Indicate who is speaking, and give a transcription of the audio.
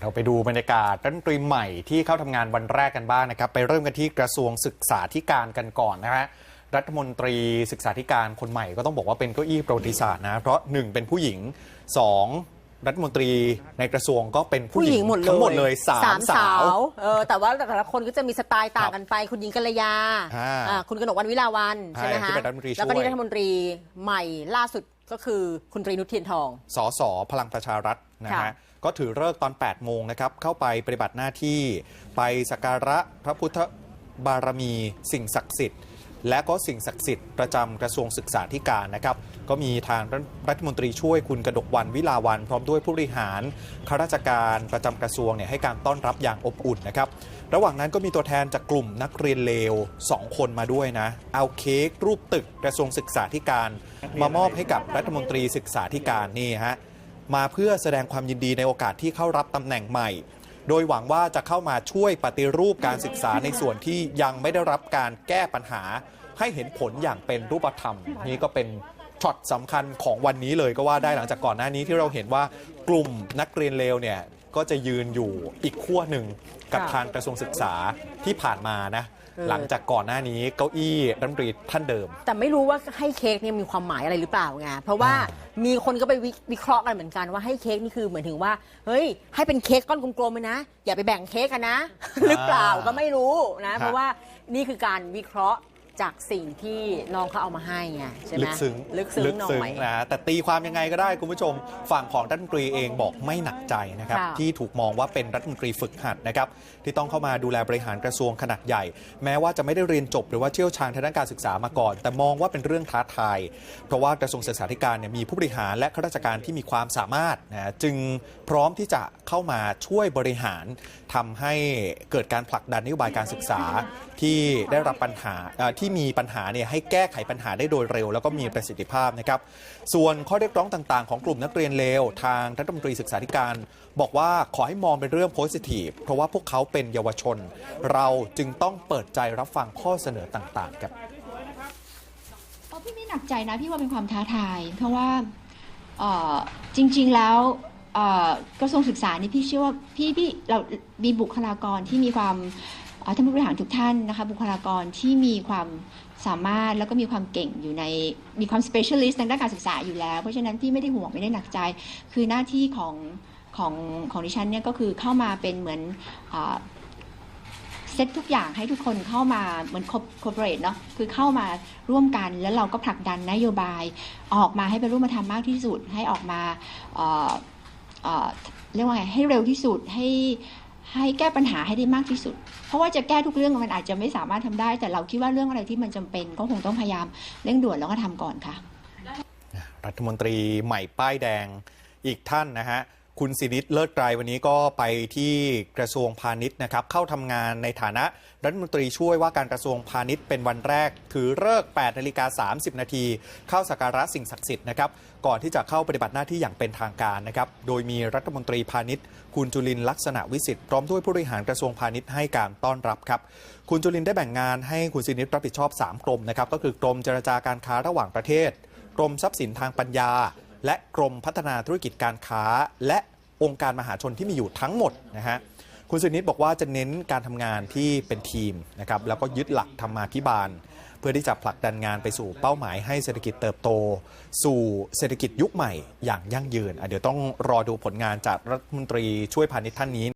Speaker 1: เราไปดูบรรยากาศรัฐมนตรีใหม่ที่เข้าทำงานวันแรกกันบ้างนะครับ ไปเริ่มกันที่กระทรวงศึกษาธิการกันก่อนนะฮะรัฐมนตรีศึกษาธิการคนใหม่ก็ต้องบอกว่าเป็นเก้าอี้ประวัติศาสตร์นะเพราะหนึ่งเป็นผู้หญิงสองรัฐมนตรีในกระทรวงก็เป็นผู้
Speaker 2: ผู้
Speaker 1: ห
Speaker 2: ห
Speaker 1: ญิ
Speaker 2: ญิ
Speaker 1: ง
Speaker 2: งหมดเลย
Speaker 1: ทั้งหมดเลยสามสาว
Speaker 2: เออแต่ว่าแต่ละคนก็จะมีสไตล์ต่างกันไป คุณหญิงกัลยา
Speaker 1: อ่า
Speaker 2: อ่าคุณกนกวันวิลาวันใช่ไหม
Speaker 1: ใช่ที่
Speaker 2: ฮะ
Speaker 1: เป็นรัฐมนตรีช่วย
Speaker 2: แล้วก็นี่รัฐมนตรีใหม่ล่าสุดก็คือคุณตรีนุชเทียนทอง
Speaker 1: สสพลังประชารัฐนะ
Speaker 2: ค่ะ
Speaker 1: ฮะ ก็ถือเลิกตอน 8 โมงนะครับเข้าไปปฏิบัติหน้าที่ไปสักการะพระพุทธบารมีสิ่งศักดิ์สิทธิ์และก็สิ่งศักดิ์สิทธิ์ประจำกระทรวงศึกษาธิการนะครับ ก็มีทางรัฐมนตรีช่วยคุณกระดกวันวิลาวัน พร้อมด้วยผู้บริหารข้าราชการประจำกระทรวงเนี่ยให้การต้อนรับอย่างอบอุ่นนะครับ ระหว่างนั้นก็มีตัวแทนจากกลุ่มนักเรียนเลว 2 คนมาด้วยนะ เอาเค้กรูปตึกกระทรวงศึกษาธิการ มามอบให้กับรัฐมนตรีศึกษาธิการนี่ฮะ มาเพื่อแสดงความยินดีในโอกาสที่เข้ารับตำแหน่งใหม่ โดยหวังว่าจะเข้ามาช่วยปฏิรูปการศึกษาในส่วนที่ยังไม่ได้รับการแก้ปัญหา ให้เห็นผลอย่างเป็นรูปธรรม นี่ก็เป็นช็อตสำคัญของวันนี้เลยก็ว่าได้หลังจากก่อนหน้านี้ที่เราเห็นว่ากลุ่มนักเรียนเลวเนี่ย ก็จะยืนอยู่อีกขั้วหนึ่งกับ
Speaker 2: ค่ะ
Speaker 1: ทางกระทรวงศึกษาที่ผ่านมานะ
Speaker 2: เออ
Speaker 1: หลังจากก่อนหน้านี้เก้าอี้รัฐมนตรีท่านเดิม
Speaker 2: แต่ไม่รู้ว่าให้เค้กเนี่ยมีความหมายอะไรหรือเปล่าไงเพราะว่ามีคนก็ไปวิวิเคราะห์กันเหมือนกันว่าให้เค้กนี่คือเหมือนถึงว่า เฮ้ย ให้เป็นเค้กก้อนกลมๆเลยนะ อย่าไปแบ่งเค้กกันนะ หรือเปล่าก็ไม่รู้นะ เพราะว่านี่คือการวิเคราะห์ จากสิ่งที่น้องเขาเอามาให้ไงใช่ไหม
Speaker 1: ลึกซึ้ง
Speaker 2: ลึกซึ้งหน่อย
Speaker 1: นะแต่ตีความยังไงก็ได้คุณผู้ชม ฝั่งของรัฐมนตรีเองบอกไม่หนักใจนะครับ
Speaker 2: ค่ะ
Speaker 1: ที่ถูกมองว่าเป็นรัฐมนตรีฝึกหัดนะครับ ที่ต้องเข้ามาดูแลบริหารกระทรวงขนาดใหญ่ แม้ว่าจะไม่ได้เรียนจบหรือว่าเชี่ยวชาญทางด้านการศึกษามาก่อน แต่มองว่าเป็นเรื่องท้าทาย เพราะว่ากระทรวงศึกษาธิการเนี่ยมีผู้บริหารและข้าราชการที่มีความสามารถนะจึงพร้อมที่จะเข้ามาช่วยบริหารทำให้เกิดการผลักดันนโยบายการศึกษาที่ได้รับปัญหาเอ่อที่มีปัญหาเนี่ยให้แก้ไขปัญหาได้โดยเร็ว แล้วก็มีประสิทธิภาพนะครับ ส่วนข้อเรียกร้องต่างๆ ของกลุ่มนักเรียนเลว ทางรัฐมนตรีศึกษาธิการ บอกว่าขอให้มองเป็นเรื่องโพสิทีฟเพราะว่าพวกเขาเป็นเยาวชน เราจึงต้องเปิดใจรับฟังข้อเสนอต่างๆครับ
Speaker 3: เออพี่ไม่หนักใจนะพี่ว่าเป็นความท้าทาย เพราะว่าจริง ๆแล้วกระทรวงศึกษานี่พี่เชื่อว่าพี่พี่เรามีบุคลากรที่มีความ ท่านผู้บริหารทุกท่านนะคะบุคลากรที่มีความสามารถแล้วก็มีความเก่งอยู่ในมีความ specialist ทางด้านการศึกษาอยู่แล้ว เพราะฉะนั้นพี่ไม่ได้ห่วงไม่ได้หนักใจ คือหน้าที่ของของของดิฉันเนี่ยก็คือเข้ามาเป็นเหมือนเซตทุกอย่างให้ทุกคนเข้ามาเหมือนคอร์ปอเรทเนาะคือเข้ามาร่วมกันแล้วเราก็ผลักดันนโยบายออกมาให้เป็นรูปธรรมมากที่สุดให้ออกมาเอ่อเอ่อเรียกว่าไงให้เร็วที่สุดให้ ให้แก้ปัญหาให้ได้มากที่สุด เพราะว่าจะแก้ทุกเรื่องมันอาจจะไม่สามารถทำได้ แต่เราคิดว่าเรื่องอะไรที่มันจำเป็น ก็คงต้องพยายามเร่งด่วนแล้วก็ทำก่อนค่ะ
Speaker 1: รัฐมนตรีใหม่ป้ายแดงอีกท่านนะฮะ คุณสิริศเลิศไกรวันนี้ก็ไปที่กระทรวงพาณิชย์นะครับ เข้าทำงานในฐานะรัฐมนตรีช่วยว่าการกระทรวงพาณิชย์เป็นวันแรก ถือเลิก8นาฬิกา30 นาที เข้าสักการะสิ่งศักดิ์สิทธิ์นะครับ ก่อนที่จะเข้าปฏิบัติหน้าที่อย่างเป็นทางการนะครับ โดยมีรัฐมนตรีพาณิชย์ คุณจุลินลักษณะวิสิทธิ์พร้อมด้วยผู้บริหารกระทรวงพาณิชย์ให้การต้อนรับครับ คุณจุลินได้แบ่งงานให้คุณสิริศรับผิดชอบ 3 กรมนะครับ ก็คือกรมเจรจาการค้าระหว่างประเทศ กรมทรัพย์สินทางปัญญา และกรมพัฒนาธุรกิจการค้า และองค์การมหาชนที่มีอยู่ทั้งหมดนะฮะคุณสุนิตบอกว่าจะเน้นการทำงานที่เป็นทีมนะครับแล้วก็ยึดหลักธรรมาภิบาล เพื่อที่จะผลักดันงานไปสู่เป้าหมายให้เศรษฐกิจเติบโต สู่เศรษฐกิจยุคใหม่อย่างยั่งยืนอะเดี๋ยวต้องรอดูผลงานจากรัฐมนตรีช่วยพาณิชย์ท่านนี้